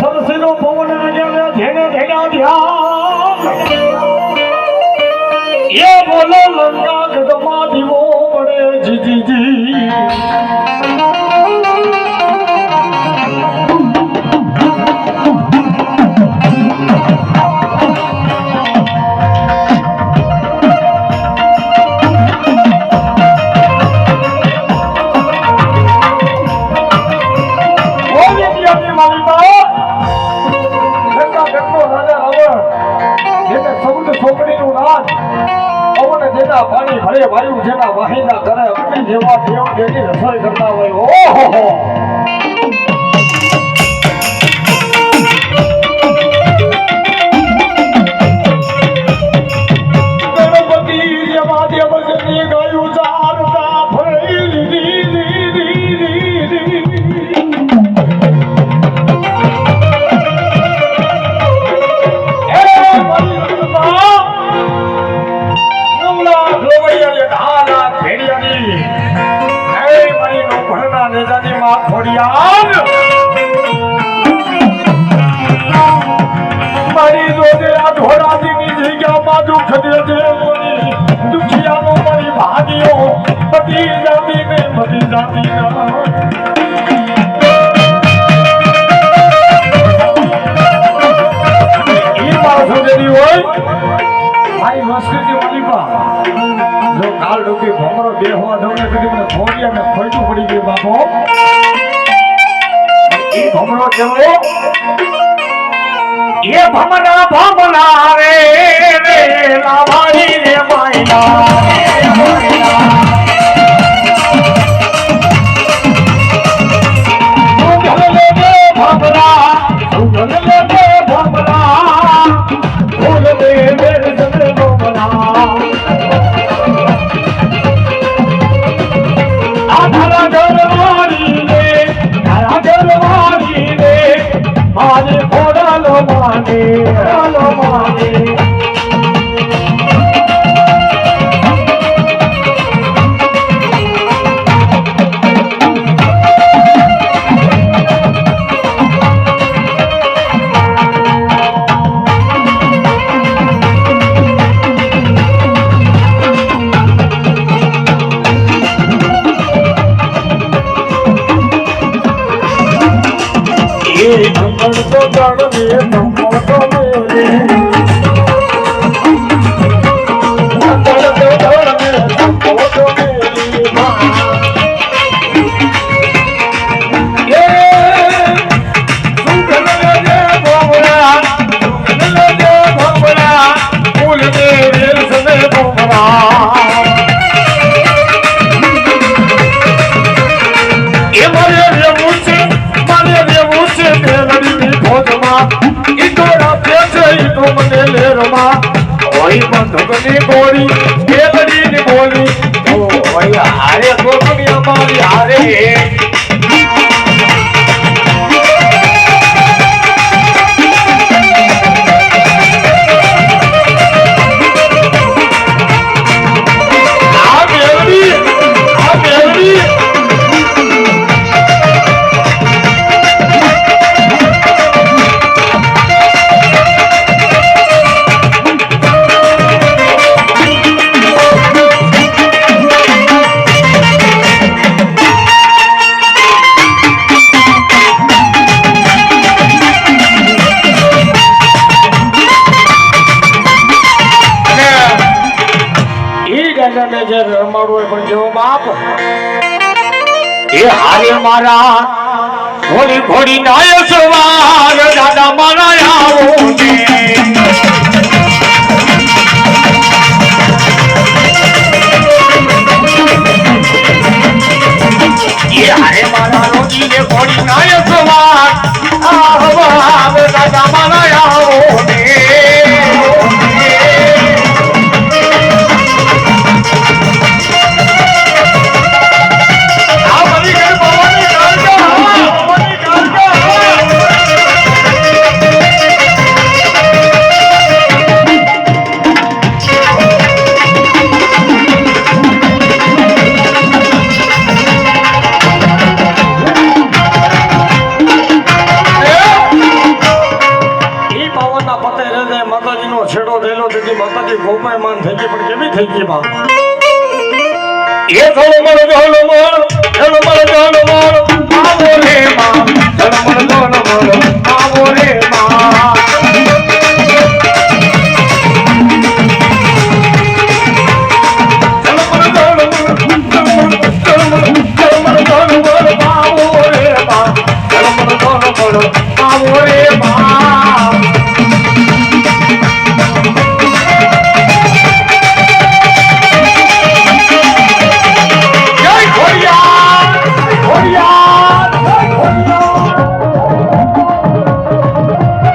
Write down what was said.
સરસીનો પવન જેને ધેડા ધ્યાન. એ બોલો લંકા જેના પાણી ભરે વાયુ જેના વાહિના કરે જેવા દેવ જેની રસોઈ કરતા હોય. ઓહો દુઃખ દેજે મોરી દુખિયાનો મારી ભાગ્યો માણસો જેની હોય મારી વસ્તી મલિકા જો કાલ ડૂબી ભમરો બેહવા દઉં ને કદી મને ખોડી અને ખોટું પડી ગયું બાપો. એ ભમરો કેવો? એ ભમના ભમના રે રે લાવારી રે માયલા എന്താണ് ઓય બંધકની ગોળી મેલડીની બોલી ઓય હારે તો દુનિયા મારી હારે. દાદાને જે રમાડવું હોય પણ જેવો બાપ, એ હારે મારા ઘોડી ઘોડી નાય સવાર દાદા મારા આવો ને એ હારે મારા રોજી ને ઘોડી નાય સવાર આવો, દાદા મારા આવો માતાજીનો છેડો થયેલો તેથી માતાજી ગોપાય માન થઈ ગઈ પણ કેવી થઈ ગઈ માં એ થોડો મારો ગહલો મારો એનો મારો ગહલો મારો આ બોલે માં ધર્મ